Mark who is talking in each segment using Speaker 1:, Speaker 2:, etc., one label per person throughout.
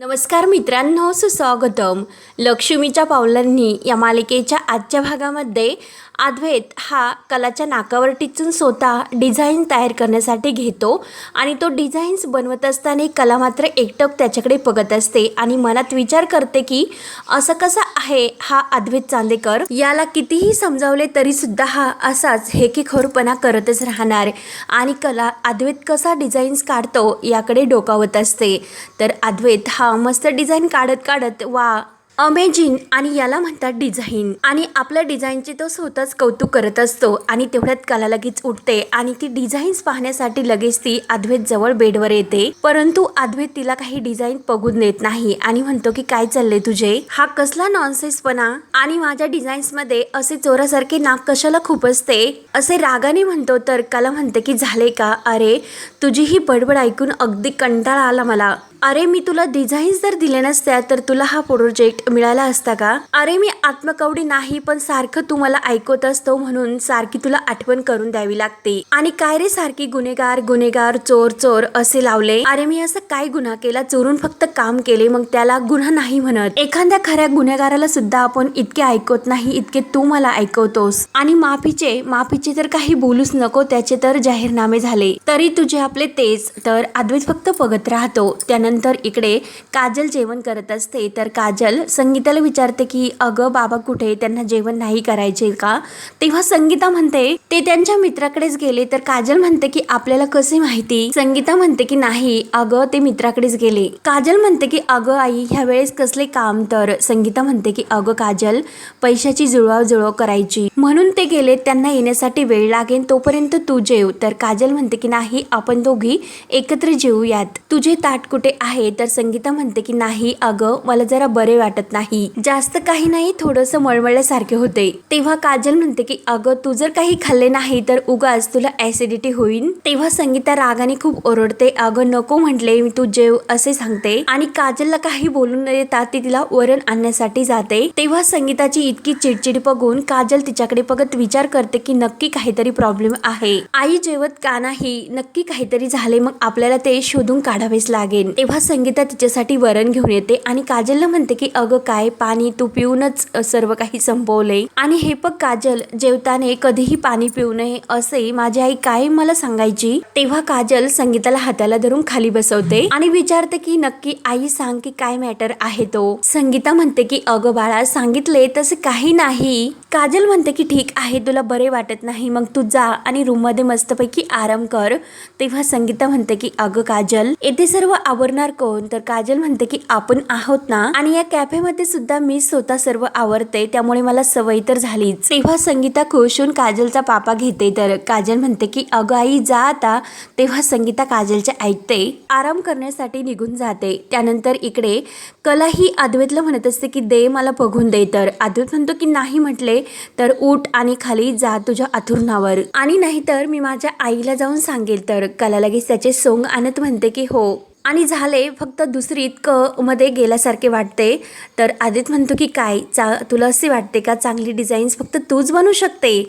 Speaker 1: नमस्कार मित्रांनो सुस्वागतम. लक्ष्मीच्या पावलांनी या मालिकेच्या आजच्या भागामध्ये अद्वैत हा कलाच्या नाकावर टिचून स्वतः डिझाईन तयार करण्यासाठी घेतो आणि तो डिझाईन्स बनवत असताना कला मात्र एकटक त्याच्याकडे बघत असते आणि मनात विचार करते की असं कसं आहे हा अद्वैत चांदेकर? याला कितीही समजावले तरीसुद्धा हा असाच हेकेखोरपणा करतच राहणार आणि कला अद्वैत कसा डिझाईन्स काढतो याकडे डोकावत असते. तर अद्वैत हा मस्त डिझाईन काढत काढत वा अमेजिंग आणि याला म्हणतात डिझाईन आणि आपल्या डिझाईनचे तो स्वतःच कौतुक करत असतो आणि तेवढ्यात कला लगेच उठते आणि ती डिझाईन्स पाहण्यासाठी लगेच ती अद्वैत जवळ बेडवर येते. परंतु अद्वैत तिला काही डिझाईन बघून देत नाही आणि म्हणतो की काय चाललंय तुझे? हा कसला नॉनसेन्सपणा आणि माझ्या डिझाईन्समध्ये असे चोरासारखे नाक कशाला खूप असते? असे रागाने म्हणतो तर कला म्हणते की झाले का? अरे तुझी ही बडबड ऐकून अगदी कंटाळा आला मला. अरे मी तुला डिझाईन्स जर दिले नसत्या तर तुला हा प्रोजेक्ट मिळाला असता का? अरे मी आत्मकवडी नाही पण सारखं तू मला ऐकत असतो म्हणून सारखी तुला आठवण करून द्यावी लागते. आणि काय रे सारखी गुन्हेगार गुन्हेगार चोर चोर असे लावले? अरे मी असं काय गुन्हा केला चोरून फक्त काम केले मग त्याला गुन्हा नाही म्हणत? एखाद्या खऱ्या गुन्हेगाराला सुद्धा आपण इतके ऐकत नाही इतके तू मला ऐकवतोस. आणि माफीचे माफीचे तर काही बोलूच नको त्याचे तर जाहीरनामे झाले. तरी तुझे आपले तेच तर अद्वैत फक्त बघत राहतो. त्यानंतर इकडे काजल जेवण करत असते. तर काजल संगीताला विचारते की अगं बाबा कुठे? त्यांना जेवण नाही करायचे का? तेव्हा संगीता म्हणते ते त्यांच्या मित्राकडेच गेले. तर काजल म्हणते की आपल्याला कसे माहिती? संगीता म्हणते की नाही अगं ते मित्राकडेच गेले. काजल म्हणते की अगं आई ह्या वेळेस कसले काम? तर संगीता म्हणते की अगं काजल पैशाची जुळवाजुळव करायची. म्हणून ते गेले त्यांना येण्यासाठी वेळ लागेल तोपर्यंत तू जेव. तर काजल म्हणते की नाही आपण दोघी एकत्र जेवूयात तुझे ताट कुठे आहे तर संगीता म्हणते की नाही अगं मला जरा बरे वाटत नाही. जास्त काही नाही थोडस मळमळल्यासारखे होते. तेव्हा काजल म्हणते की अगं तू जर काही खाल्ले नाही तर उगाच तुला ऍसिडिटी होईल तेव्हा संगीता रागाने खूप ओरडते अगं नको म्हटले मी तू जेव असे सांगते. आणि काजलला काही बोलून न देता ती तिला वरण आणण्यासाठी जाते. तेव्हा संगीताची इतकी चिडचिड बघून काजल तिच्याकडे बघत विचार करते की नक्की काहीतरी प्रॉब्लेम आहे. आई जेवत का नाही नक्की काहीतरी झाले मग आपल्याला ते शोधून काढावेच लागेल. तेव्हा संगीता तिच्यासाठी वरण घेऊन येते आणि काजलला म्हणते की अगं काय पाणी तू पिऊनच सर्व काही संपवले आणि हे बघ काजल जेवताने कधीही पाणी पिऊ नये असे माझी आई काय मला सांगायची? तेव्हा काजल संगीताला हाताला धरून खाली बसवते आणि विचारते की नक्की आई सांग की काय मॅटर आहे तो? संगीता म्हणते की अगं बाळा सांगितले तसे काही नाही. काजल म्हणते की ठीक आहे तुला बरे वाटत नाही मग तू जा आणि रूममध्ये मस्तपैकी आराम कर. तेव्हा संगीता म्हणते की अगं काजल येथे सर्व आवरण करणार कोण? तर काजल म्हणते की आपण आहोत ना? आणि या कॅफेमध्ये सुद्धा मी स्वतः सर्व आवडते त्यामुळे मला सवय तर झालीच. तेव्हा संगीता खुश होऊन काजलचा पापा घेते. तर काजल म्हणते की अगं आई जा आता. तेव्हा संगीता काजलचे ऐकते आराम करण्यासाठी निघून जाते. त्यानंतर इकडे कला ही अद्वैतला म्हणत असते की दे मला बघून दे. तर अद्वैत म्हणतो की नाही म्हटले तर उठ आणि खाली जा तुझ्या अथुर्णावर. आणि नाहीतर मी माझ्या आईला जाऊन सांगेल. तर कला लगेच त्याचे सोंग आणत म्हणते की हो. आणि झाले फक्त दुसरी इतकं मध्ये गेल्यासारखे वाटते. तर आदित म्हणतो की काय? चा तुला असे वाटते का? चांगली डिझाईन्स फक्त तूच बनवू शकते.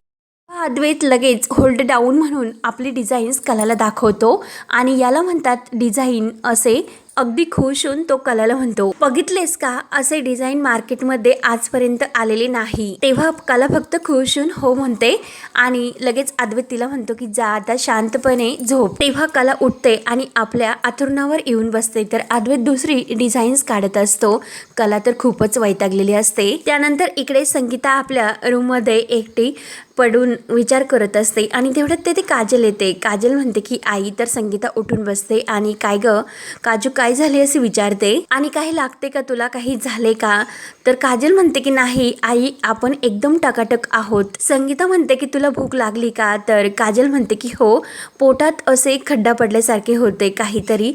Speaker 1: अद्वैत लगेच होल्ड डाऊन म्हणून आपली डिझाईन्स कलाला दाखवतो. आणि याला म्हणतात डिझाईन असे. अगदी खुश होऊन तो कलाला म्हणतो बघितलेस का? असे डिझाईन मार्केटमध्ये आजपर्यंत आलेले नाही. तेव्हा कला फक्त खुश होऊन हो म्हणते आणि लगेच अद्वैत तिला म्हणतो की जा आता शांतपणे झोप. तेव्हा कला उठते आणि आपल्या आथुरणावर येऊन बसते तर अद्वैत दुसरी डिझाईन्स काढत असतो. कला तर खूपच वैतागलेली असते. त्यानंतर इकडे संगीता आपल्या रूममध्ये एकटी पडून विचार करत असते आणि तेवढ्यात ते ते काजल येते. काजल म्हणते की आई तर संगीता उठून बसते आणि काय ग? काजू काय झाले असे विचारते? आणि काही लागते का तुला? काही झाले का? तर काजल म्हणते की नाही आई आपण एकदम टकाटक आहोत. संगीता म्हणते की तुला भूक लागली का? तर काजल म्हणते की हो पोटात असे खड्डा पडल्यासारखे होते काहीतरी.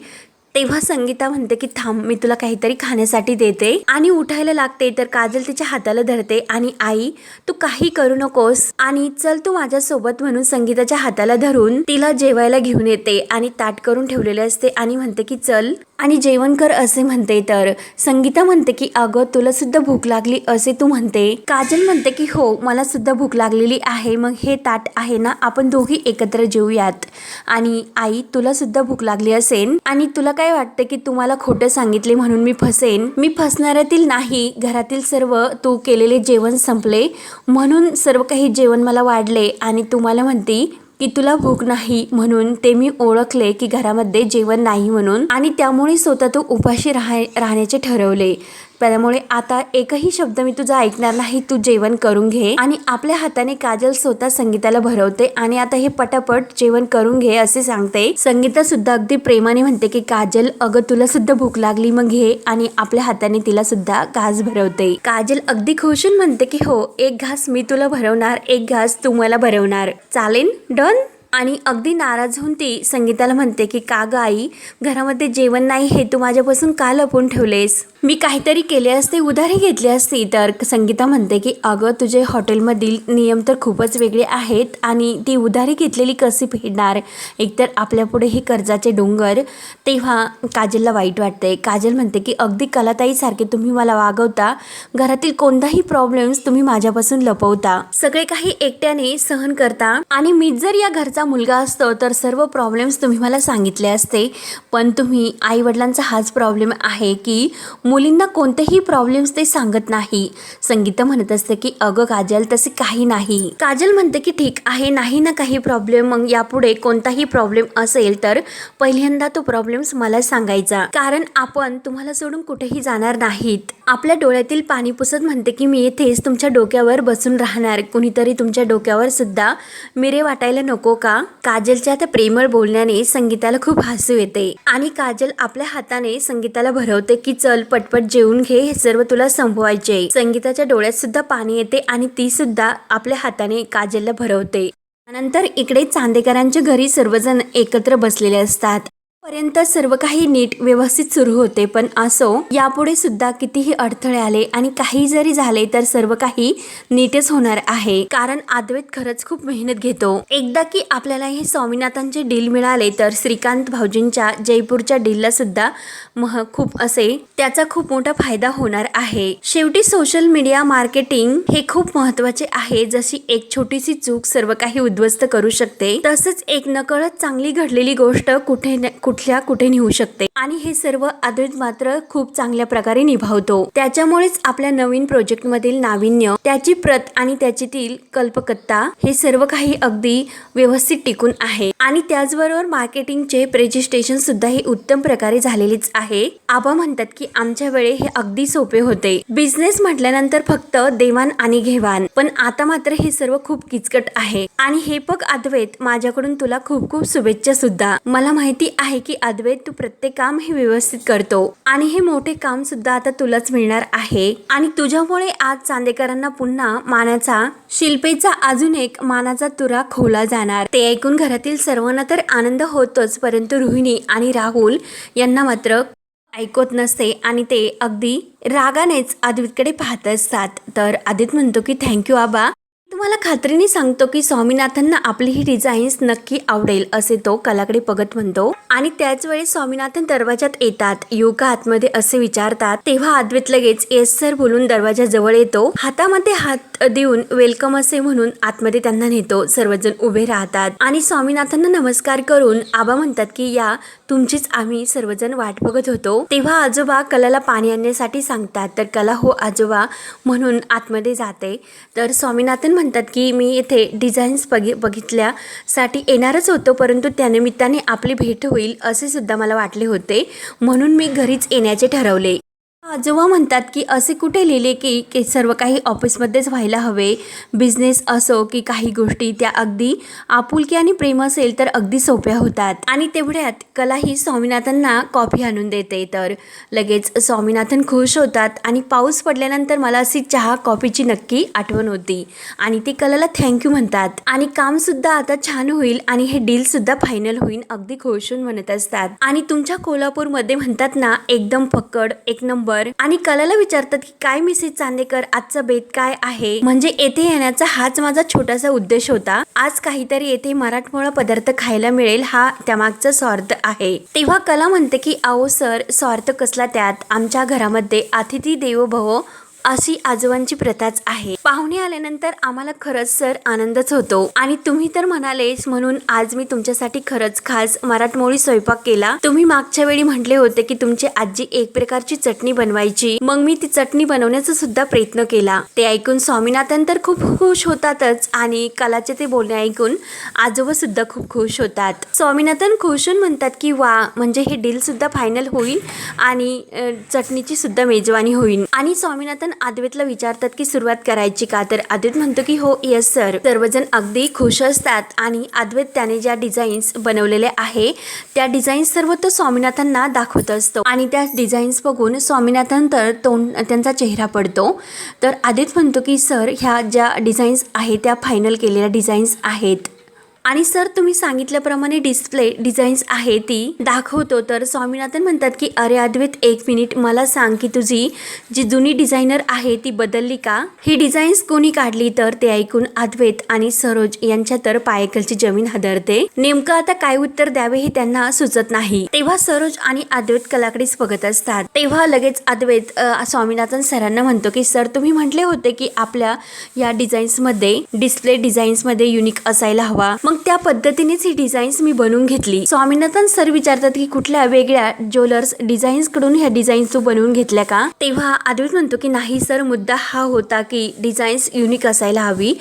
Speaker 1: तेव्हा संगीता म्हणते की थांब मी तुला काहीतरी खाण्यासाठी देते. आणि उठायला लागते तर काजल तिच्या हाताला धरते आणि आई तू काही करू नकोस. आणि चल तू माझ्यासोबत म्हणून संगीताच्या हाताला धरून तिला जेवायला घेऊन येते आणि ताट करून ठेवलेले असते आणि म्हणते की चल आणि जेवण कर असे म्हणते तर संगीता म्हणते की अगं तुला सुद्धा भूक लागली असे तू म्हणते. काजल म्हणते की हो मला सुद्धा भूक लागलेली आहे मग हे ताट आहे ना आपण दोघी एकत्र जेऊयात. आणि आई तुला सुद्धा भूक लागली असेल आणि तुला काय वाटतं की तुम्हाला खोटं सांगितले म्हणून मी फसेन? मी फसणाऱ्यातील नाही घरातील सर्व तू केलेले जेवण संपले म्हणून सर्व काही जेवण मला वाढले. आणि तुम्हाला म्हणते की तुला भूक नाही म्हणून ते मी ओळखले की घरामध्ये जेवण नाही म्हणून आणि त्यामुळे स्वतः तो उपाशी राहा राहण्याचे ठरवले. त्यामुळे आता एकही शब्द मी तुझा ऐकणार नाही तू जेवण करून घे. आणि आपल्या हाताने काजल स्वतः संगीताला भरवते आणि आता हे पटापट जेवण करून घे असे सांगते. संगीता सुद्धा अगदी प्रेमाने म्हणते की काजल अगं तुला सुद्धा भूक लागली मग घे. आणि आपल्या हाताने तिला सुद्धा घास भरवते. काजल अगदी खुशून म्हणते की हो एक घास मी तुला भरवणार एक घास तू मला भरवणार. चालेल? डन? आणि अगदी नाराज होऊन ती संगीताला म्हणते की का ग आई घरामध्ये जेवण नाही हे तू माझ्यापासून का लपून ठेवलेस? मी काहीतरी केले असते उधारी घेतली असती. तर संगीता म्हणते की अगं तुझे हॉटेलमधील नियम तर खूपच वेगळे आहेत आणि ती उधारी घेतलेली कशी फेडणार? एकतर आपल्यापुढे हे कर्जाचे डोंगर. तेव्हा काजलला वाईट वाटते काजल म्हणते की अगदी कलाताईसारखे तुम्ही मला वागवता. घरातील कोणताही प्रॉब्लेम्स तुम्ही माझ्यापासून लपवता. सगळे काही एकट्याने सहन करता आणि मी जर या घरचं मुलगा असतो तर सर्व प्रॉब्लेम्स तुम्ही मला सांगितले असते. पण तुम्ही आईवडिलांचा हाच प्रॉब्लेम आहे की मुलींना कोणतेही प्रॉब्लेम्स ते सांगत नाही. संगीता म्हणत असते की अगं काजल तसे काही नाही. काजल म्हणते की ठीक आहे नाही ना काही प्रॉब्लेम मग यापुढे कोणताही प्रॉब्लेम असेल तर पहिल्यांदा तो प्रॉब्लेम्स मला सांगायचा. कारण आपण तुम्हाला सोडून कुठेही जाणार नाहीत. आपल्या डोळ्यातील पाणी पुसत म्हणते की मी येथेच तुमच्या डोक्यावर बसून राहणार. कुणीतरी तुमच्या डोक्यावर सुद्धा मिरे वाटायला नको. का? काजलच्या त्या प्रेमळ बोलण्याने संगीताला खूप हसू येते. आणि काजल आपल्या हाताने संगीताला भरवते की चल पटपट जेवून घे हे सर्व तुला संपवायचे. संगीताच्या डोळ्यात सुद्धा पाणी येते आणि ती सुद्धा आपल्या हाताने काजलला भरवते. नंतर इकडे चांदेकरांच्या घरी सर्वजण एकत्र बसलेले असतात. पर्यंत सर्व काही नीट व्यवस्थित सुरू होते पण असो यापुढे सुद्धा कितीही अडथळे आले आणि काही जरी झाले तर सर्व काही नीटच होणार आहे. कारण अद्वैत खरंच खूप मेहनत घेतो. एकदा की आपल्याला हे स्वामीनाथांचे डील मिळाले तर श्रीकांत भाऊजींच्या जयपूरच्या डीलला सुद्धा मह खूप असे त्याचा खूप मोठा फायदा होणार आहे. शेवटी सोशल मीडिया मार्केटिंग हे खूप महत्त्वाचे आहे. जशी एक छोटीशी चूक सर्व काही उद्ध्वस्त करू शकते तसंच एक नकळत चांगली घडलेली गोष्ट कुठे न- कुठल्या कुठे नेऊ शकते. आणि हे सर्व अद्वैत मात्र खूप चांगल्या प्रकारे निभावतो. त्याच्यामुळेच आपल्या नवीन प्रोजेक्ट मधील नाविन्य त्याची प्रत आणि त्याच्यातील कल्पकत्ता हे सर्व काही अगदी व्यवस्थित टिकून आहे. आणि त्याचबरोबर मार्केटिंगचे प्रेजिस्टेशन सुद्धा हे उत्तम प्रकारे झालेलेच आहे. आबा म्हणतात की आमच्या वेळे हे अगदी सोपे होते. बिझनेस म्हटल्यानंतर फक्त देवाण आणि घेवाण. पण आता मात्र हे सर्व खूप किचकट आहे. आणि हे बघ अद्वैत माझ्याकडून तुला खूप खूप शुभेच्छा सुद्धा. मला माहिती आहे की अद्वैत तू प्रत्येक काम हे व्यवस्थित करतो. आणि हे मोठे काम सुद्धा आता तुलाच मिळणार आहे. आणि तुझ्यामुळे आज चांदेकरांना पुन्हा मानाचा शिल्पेचा अजून एक मानाचा तुरा खोला जाणार. ते ऐकून घरातील सर्वांना तर आनंद होतोच परंतु रोहिणी आणि राहुल यांना मात्र ऐकत नसते. आणि ते अगदी रागानेच आदितकडे पाहत असतात. तर आदित म्हणतो की थँक्यू आबा तुम्हाला खात्रीने सांगतो की स्वामीनाथनना आपली ही डिझाईन्स नक्की आवडेल असे तो कलाकडे बघत म्हणतो. आणि त्याच वेळी स्वामीनाथन दरवाजात येतात. योगा आतमध्ये असे विचारतात तेव्हा अद्वैत लगेच येस सर बोलून दरवाजा जवळ येतो. हातामध्ये हात देऊन वेलकम असे म्हणून आतमध्ये त्यांना नेतो. सर्वजण उभे राहतात. आणि स्वामीनाथांना नमस्कार करून आबा म्हणतात की या तुमचीच आम्ही सर्वजण वाट बघत होतो. तेव्हा आजोबा कलाला पाणी आणण्यासाठी सांगतात. तर कला हो आजोबा म्हणून आतमध्ये जाते. तर स्वामीनाथन म्हणतात की मी इथे डिझाईन्स बघि बघितल्यासाठी येणारच होतो परंतु त्यानिमित्ताने आपली भेट होईल असे सुद्धा मला वाटले होते. म्हणून मी घरीच येण्याचे ठरवले. आजोबा म्हणतात की असे कुठे लिहिले की के सर्व काही ऑफिसमध्येच व्हायला हवे बिझनेस असो की काही गोष्टी त्या अगदी आपुलकी आणि प्रेम असेल तर अगदी सोप्या होतात. आणि तेवढ्यात कला ही स्वामीनाथनना कॉफी आणून देते. तर लगेच स्वामीनाथन खुश होतात आणि पाऊस पडल्यानंतर मला अशी चहा कॉफीची नक्की आठवण होती. आणि ते कलाला थँक्यू म्हणतात. आणि कामसुद्धा आता छान होईल आणि हे डीलसुद्धा फायनल होईल अगदी खुश होऊन म्हणत असतात. आणि तुमच्या कोल्हापूरमध्ये म्हणतात ना एकदम फक्कड एक नंबर फोनवर आणि कलाला विचारतात की काय मिसेस चांदेकर आजचा बेत काय आहे? म्हणजे येथे येण्याचा हाच माझा छोटासा उद्देश होता. आज काहीतरी येथे मराठमोळा पदार्थ खायला मिळेल हा त्यामागचा स्वार्थ आहे. तेव्हा कला म्हणते की अहो सर स्वार्थ कसला त्यात? आमच्या घरामध्ये अतिथी देवो भव अशी आजोबांची प्रथाच आहे. पाहुणे आल्यानंतर आम्हाला खरंच सर आनंदच होतो. आणि तुम्ही तर म्हणालेच म्हणून आज मी तुमच्यासाठी खरंच खास मराठमोळी स्वयंपाक केला. तुम्ही मागच्या वेळी म्हटले होते की तुमची आजी एक प्रकारची चटणी बनवायची. मग मी ती चटणी बनवण्याचा सुद्धा प्रयत्न केला. ते ऐकून स्वामीनाथन तर खूप खुश होतातच आणि कलाचे ते बोलणे ऐकून आजोबा सुद्धा खूप खुश होतात. स्वामीनाथन खुश म्हणतात की वा म्हणजे हे डील सुद्धा फायनल होईल आणि चटणीची सुद्धा मेजवानी होईल. आणि स्वामीनाथन अद्वैतला विचारतात की सुरुवात करायची का? तर अद्वैत म्हणतो की हो येस सर सर्वजण अगदी खुश असतात आणि अद्वैत त्याने ज्या डिझाईन्स बनवलेले आहे त्या डिझाईन्स सर्व तो स्वामीनाथांना दाखवत असतो. आणि त्या डिझाईन्स बघून स्वामीनाथन तर तोंड त्यांचा चेहरा पडतो. तर आदित म्हणतो की सर ह्या ज्या डिझाईन्स आहेत त्या फायनल केलेल्या डिझाईन्स आहेत. आणि सर तुम्ही सांगितल्याप्रमाणे डिस्प्ले डिझाईन्स आहे ती. दाखवतो तर स्वामीनाथन म्हणतात की अरे अद्वैत एक मिनिट मला सांग की तुझी जी जुनी डिझायनर आहे ती बदलली का? ही डिझाईन्स कोणी काढली तर ते ऐकून अद्वैत आणि सरोज यांच्या तर पायकलची जमीन हदरते. नेमकं आता काय उत्तर द्यावे हे त्यांना सुचत नाही. तेव्हा सरोज आणि अद्वैत कलाकडेच बघत असतात. तेव्हा लगेच अद्वैत स्वामीनाथन सरांना म्हणतो की सर तुम्ही म्हटले होते की आपल्या या डिझाईन्समध्ये डिस्प्ले डिझाईन्समध्ये युनिक असायला हवा. मग त्या पद्धतीनेच ही डिझाईन्स मी बनवून घेतली. स्वामीनाथन सर विचारतात की कुठल्या वेगळ्या ज्वेलर्स डिझाईन्सकडून ह्या डिझाईन्स तू बनवून घेतल्या का? तेव्हा अद्वैत म्हणतो की नाही सर मुद्दा हा होता की डिझाईन्स युनिक असायला हवी.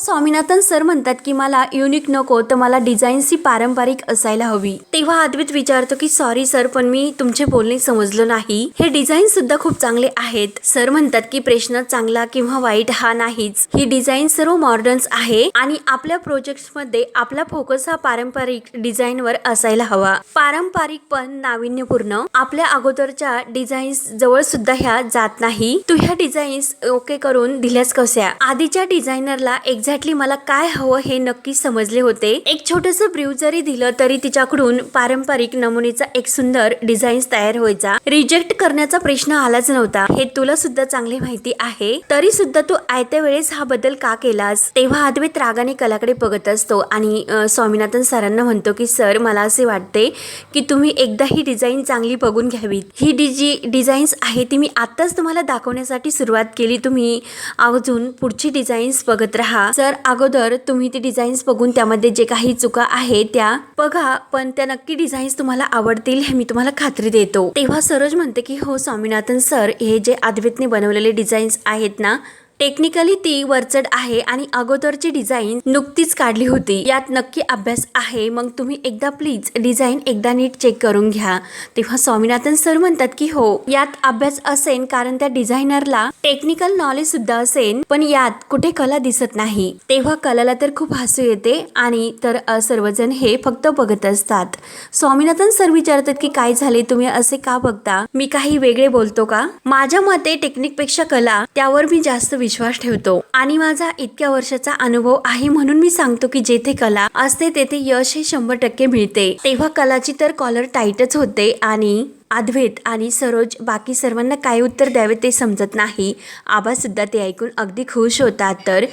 Speaker 1: स्वामीनाथन सर म्हणतात की मला युनिक नको तर मला डिझाईन्सची पारंपरिक असायला हवी. तेव्हा अद्वित विचारतो की सॉरी सर पण मी तुमचे बोलणे समजलो नाही. हे डिझाईन सुद्धा खूप चांगले आहेत. सर म्हणतात की प्रश्न चांगला किंवा वाईट हा नाहीच. ही डिझाईन सर्व मॉडर्न्स आहे आणि आपल्या प्रोजेक्टमध्ये आपला फोकस हा पारंपरिक डिझाईन वर असायला हवा. पारंपरिक पण नाविन्यपूर्ण. आपल्या अगोदरच्या डिझाईन्स जवळ सुद्धा ह्या जात नाही. तू ह्या डिझाईन्स ओके करून दिल्यास कशा? आधीच्या डिझायनरला एक्झॅक्टली मला काय हवं हे नक्की समजले होते. एक छोटस ब्रिव जरी दिलं तरी तिच्याकडून पारंपरिक नमुनेचा एक सुंदर डिझाईन्स तयार व्हायचा. रिजेक्ट करण्याचा प्रश्न आलाच नव्हता. हे तुला सुद्धा चांगली माहिती आहे. तरी सुद्धा तू आयत्या वेळेस हा बदल का केलास? तेव्हा अद्वैत रागाने कलाकडे बघत असतो आणि स्वामीनाथन सरांना म्हणतो की सर मला असे वाटते की तुम्ही एकदा ही डिझाईन चांगली बघून घ्यावीत. ही डिजी डिझाईन्स आहे ती मी आत्ताच तुम्हाला दाखवण्यासाठी सुरुवात केली. तुम्ही अजून पुढची डिझाईन्स बघत राहा. सर अगोदर तुम्ही ती डिझाईन्स बघून त्यामध्ये जे काही चुका आहेत त्या बघा पण त्या नक्की डिझाईन्स तुम्हाला आवडतील हे मी तुम्हाला खात्री देतो. तेव्हा सरोज म्हणते की हो स्वामीनाथन सर हे जे अद्वैतने बनवलेले डिझाईन्स आहेत ना टेक्निकली ती वरचढ आहे आणि अगोदरची डिझाईन नुकतीच काढली होती. यात नक्की अभ्यास आहे. मग तुम्ही एकदा प्लीज डिझाईन एकदा नीट चेक करून घ्या. तेव्हा स्वामीनाथन सर म्हणतात की हो. यात अभ्यास असेल कारण त्या डिझायनरला टेक्निकल नॉलेज सुद्धा असेल पण यात कुठे कला दिसत नाही. तेव्हा कलाला तर खूप हसू येते आणि तर सर्वजण हे फक्त बघत असतात. स्वामीनाथन सर विचारतात की काय झाले? तुम्ही असे का बघता? मी काही वेगळे बोलतो का? माझ्या मते टेक्निकपेक्षा कला त्यावर मी जास्त विश्वास ठेवतो. आणि माझा इतक्या वर्षाचा अनुभव आहे म्हणून मी सांगतो की जेथे कला असते तेथे यश हे शंभर टक्के मिळते. तेव्हा कलाची तर कॉलर टाईटच होते आणि अद्वैत आणि सरोज बाकी सर्वांना काय उत्तर द्यावे ते समजत नाही. आबासुद्धा ते ऐकून अगदी खुश होतात. तर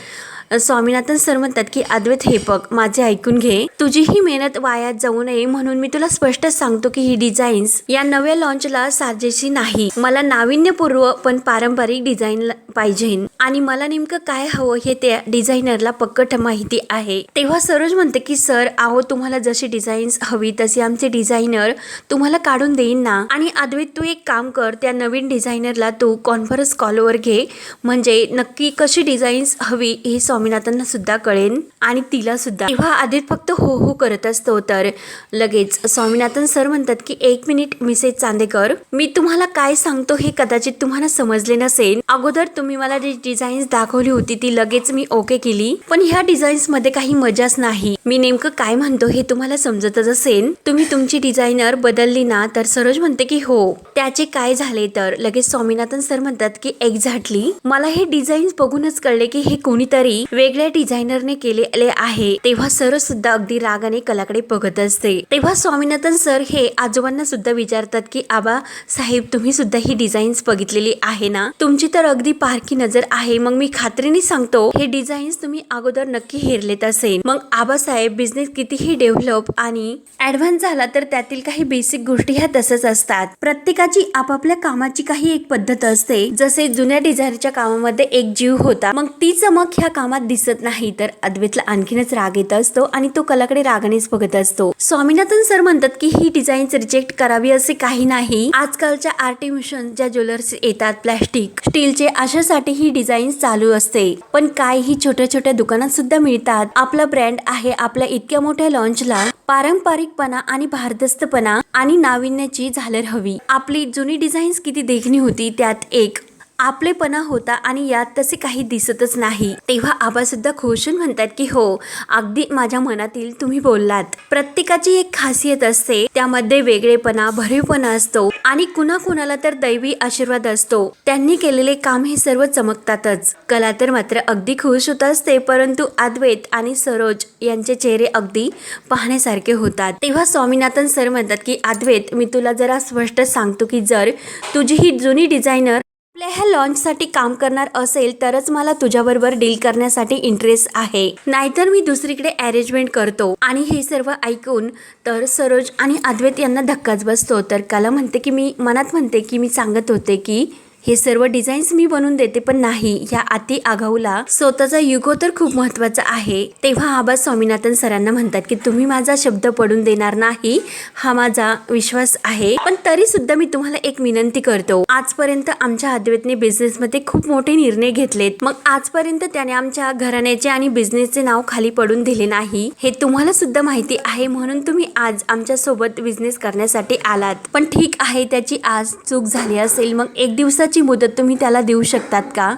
Speaker 1: स्वामीनाथन सर म्हणतात की अद्वैत हे बघ माझे ऐकून घे. तुझी ही मेहनत वायात जाऊ नये म्हणून मी तुला स्पष्ट सांगतो की ही डिझाईन्स या नव्या लॉन्चला साजेशी नाही. मला नाविन्यपूर्व पण पारंपरिक डिझाईन पाहिजे. आणि मला नेमकं काय हवं हे त्या डिझायनरला पक्कट माहिती आहे. तेव्हा सरोज म्हणते की सर आहो तुम्हाला जशी डिझाईन्स हवी तशी आमचे डिझायनर तुम्हाला काढून देईन ना. आणि अद्वैत तू एक काम कर त्या नवीन डिझायनरला तू कॉन्फरन्स कॉलवर घे. म्हणजे नक्की कशी डिझाईन्स हवी हे स्वामीनाथांना सुद्धा कळेन आणि तिला सुद्धा. तेव्हा आदित फक्त हो हो करत असतो तर लगेच स्वामीनाथन सर म्हणतात की एक मिनिट मिसेस चांदेकर मी तुम्हाला काय सांगतो हे कदाचित तुम्हाला समजले नसेल. अगोदर तुम्ही मला जी डिझाईन्स दाखवली होती ती लगेच मी ओके केली. पण ह्या डिझाईन्समध्ये काही मजाच नाही. मी नेमकं काय म्हणतो हे तुम्हाला समजतच असेल. तुम्ही तुमची डिझायनर बदलली ना तर सरोज म्हणते की हो त्याचे काय झाले तर? लगेच स्वामीनाथन सर म्हणतात की एक्झॅक्टली मला हे डिझाईन्स बघूनच कळले की हे कोणीतरी वेगळ्या डिझायनरने केलेले आहे. तेव्हा सर सुद्धा अगदी रागाने कलाकडे बघत असते. तेव्हा स्वामीनाथन सर हे आजोबांना सुद्धा विचारतात की आबा साहेब तुम्ही सुद्धा ही डिझाईन्स बघितलेली आहे ना? तुमची तर अगदी पारखी नजर आहे. मग मी खात्रीने सांगतो हे डिझाईन्स तुम्ही अगोदर नक्की हेरलेत असेल. मग आबासाहेब बिझनेस कितीही डेव्हलप आणि ऍडव्हान्स झाला तर त्यातील काही बेसिक गोष्टी ह्या तसंच असतात. प्रत्येकाची आपापल्या कामाची काही एक पद्धत असते. जसे जुन्या डिझाईनच्या कामामध्ये एक जीव होता मग ती चमक ह्या कामात दिसत नाही तर अद्वैतला आणखीनच राग येत असतो आणि तो कलाकडे रागानेच बघत असतो. स्वामीनाथन सर म्हणतात की ही डिझाईन रिजेक्ट करावी असे काही नाही. आजकालच्या आर्टिफिशियल ज्या ज्वेलर्स येतात प्लॅस्टिक स्टीलचे अशासाठी ही डिझाईन चालू असते. पण काय ही छोट्या छोट्या दुकानात सुद्धा मिळतात. आपला ब्रँड आहे आपल्या इतक्या मोठ्या लॉन्चला. पारंपरिकपणा आणि भारदस्तपणा आणि नाविन्याची झालर हवी. आपली जुनी डिझाईन्स किती देखणी होती त्यात एक आपलेपणा होता आणि यात तसे काही दिसतच नाही. तेव्हा आबा सुद्धा खुश होऊन म्हणतात की हो अगदी माझ्या मनातील तुम्ही बोललात. प्रत्येकाची एक खासियत असते. त्यामध्ये वेगळेपणा भरीवपणा असतो आणि कुणा कुणाला तर दैवी आशीर्वाद असतो. त्यांनी केलेले काम हे सर्व चमकतातच. कला तर मात्र अगदी खुश होत असते परंतु अद्वैत आणि सरोज यांचे चेहरे अगदी पाहण्यासारखे होतात. तेव्हा स्वामीनाथन सर म्हणतात की अद्वैत मी तुला जरा स्पष्ट सांगतो की जर तुझी ही जुनी डिझायनर आपल्या ह्या लॉन्चसाठी काम करणार असेल तरच मला तुझ्याबरोबर डील करण्यासाठी इंटरेस्ट आहे. नाहीतर मी दुसरीकडे अरेंजमेंट करतो. आणि हे सर्व ऐकून तर सरोज आणि अद्वैत यांना धक्काच बसतो. तर कला म्हणते की मी मनात म्हणते की मी सांगत होते की हे सर्व डिझाईन्स मी बनवून देते पण नाही. ह्या अति आगाऊला स्वतःचा युगो तर खूप महत्त्वाचा आहे. तेव्हा आबा स्वामीनाथन सरांना म्हणतात की तुम्ही माझा शब्द पडून देणार नाही हा माझा विश्वास आहे. पण तरी सुद्धा मी तुम्हाला एक विनंती करतो. आजपर्यंत आमच्या अद्वैतने बिझनेसमध्ये खूप मोठे निर्णय घेतलेत. मग आजपर्यंत त्याने आमच्या घराण्याचे आणि बिझनेसचे नाव खाली पडून दिले नाही. हे तुम्हाला सुद्धा माहिती आहे म्हणून तुम्ही आज आमच्यासोबत बिझनेस करण्यासाठी आलात. पण ठीक आहे त्याची आज चूक झाली असेल. मग एक दिवसात दिवसाची मुदत तुम्ही त्याला देऊ शकतात का?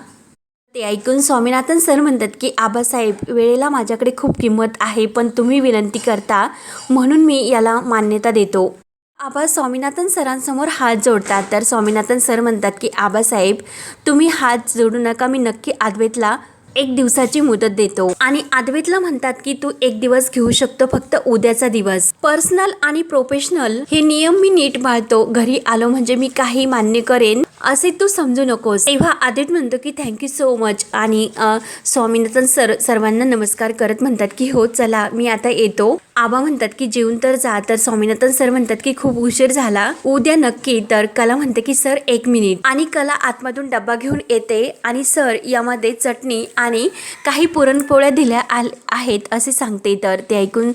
Speaker 1: ते ऐकून स्वामीनाथन सर म्हणतात की आबासाहेब वेळेला माझ्याकडे खूप किंमत आहे पण तुम्ही विनंती करता म्हणून मी याला मान्यता देतो. आबा स्वामीनाथन सरांसमोर हात जोडतात. तर स्वामीनाथन सर म्हणतात की आबासाहेब तुम्ही हात जोडू नका मी नक्की अद्वैतला एक दिवसाची मुदत देतो. आणि आदवेतला म्हणतात की तू एक दिवस घेऊ शकतो फक्त उद्याचा दिवस. पर्सनल आणि प्रोफेशनल हे नियम मी नीट पाळतो. घरी आलो म्हणजे मी काही मान्य करेन असे तू समजू नकोस. तेव्हा आदित म्हणतो की थँक्यू सो मच आणि स्वामीनाथन सर सर्वांना नमस्कार करत म्हणतात की हो चला मी आता येतो. आबा म्हणतात की जेवून तर जा. तर स्वामीनाथन सर म्हणतात की खूप उशीर झाला. उद्या नक्की. तर कला म्हणते की सर एक मिनिट. आणि कला आतमधून डब्बा घेऊन येते आणि सर यामध्ये चटणी आणि काही पुरणपोळ्या दिल्या आल आहेत असे सांगते. तर ते ऐकून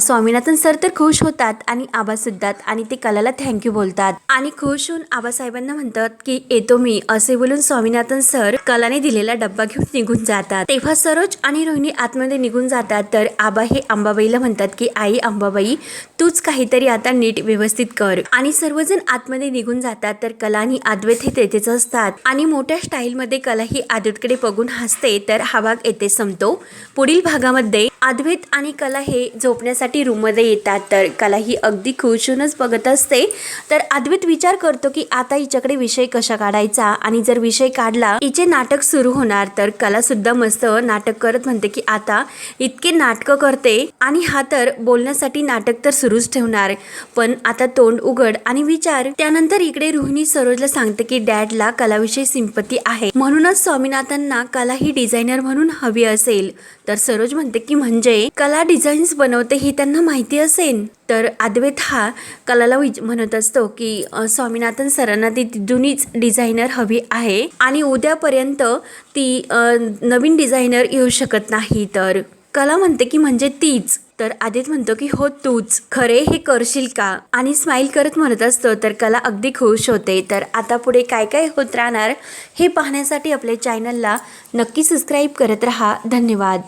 Speaker 1: स्वामीनाथन सर तर खुश होतात आणि आबासुद्धा आणि ते कलाला थँक्यू बोलतात. आणि खुश होऊन आबासाहेबांना म्हणतात की येतो मी असे बोलून स्वामीनाथन सर कलाने दिलेला डब्बा घेऊन निघून जातात. तेव्हा सरोज आणि रोहिणी आतमध्ये निघून जातात. तर आबा हे अंबाबाईला म्हणतात की आई अंबाबाई तूच काहीतरी आता नीट व्यवस्थित कर. आणि सर्वजण आतमध्ये निघून जातात. तर कला आणि अद्वैत हे तेथेच असतात. आणि मोठ्या स्टाईलमध्ये कला ही अद्वैतकडे बघून हसते. तर हा भाग येथे संपतो. पुढील भागामध्ये अद्वैत आणि कला हे झोपण्यासाठी रूममध्ये येतात. तर कला ही अगदी खुश होऊनच बघत असते. तर अद्वैत विचार करतो की आता हिच्याकडे विषय कशा काढायचा? आणि जर विषय काढला हिचे नाटक सुरू होणार. तर कला सुद्धा मस्त नाटक करत म्हणते की आता इतके नाटकं करते. आणि हा तर बोलण्यासाठी नाटक तर सुरूच ठेवणार. पण आता तोंड उघड आणि विचार. त्यानंतर इकडे रोहिणी सरोजला सांगते की डॅडला कलाविषयी सिंपती आहे. म्हणूनच स्वामीनाथांना कला ही डिझायनर म्हणून हवी असेल. तर सरोज म्हणते की म्हणजे कला डिझाईन्स बनवते हे त्यांना माहिती असेल. तर अद्वैत हा कलाला म्हणत असतो की स्वामीनाथन सरांना ती जुनीच डिझायनर हवी आहे आणि उद्यापर्यंत ती नवीन डिझायनर येऊ शकत नाही तर. कला म्हणते की म्हणजे तीच. तर आदित म्हणतो की हो तूच. खरे हे करशील का? आणि स्माईल करत म्हणत असतो तर कला अगदी खुश होते. तर आता पुढे काय काय होत राहणार हे पाहण्यासाठी आपल्या चॅनलला नक्की सबस्क्राईब करत राहा. धन्यवाद.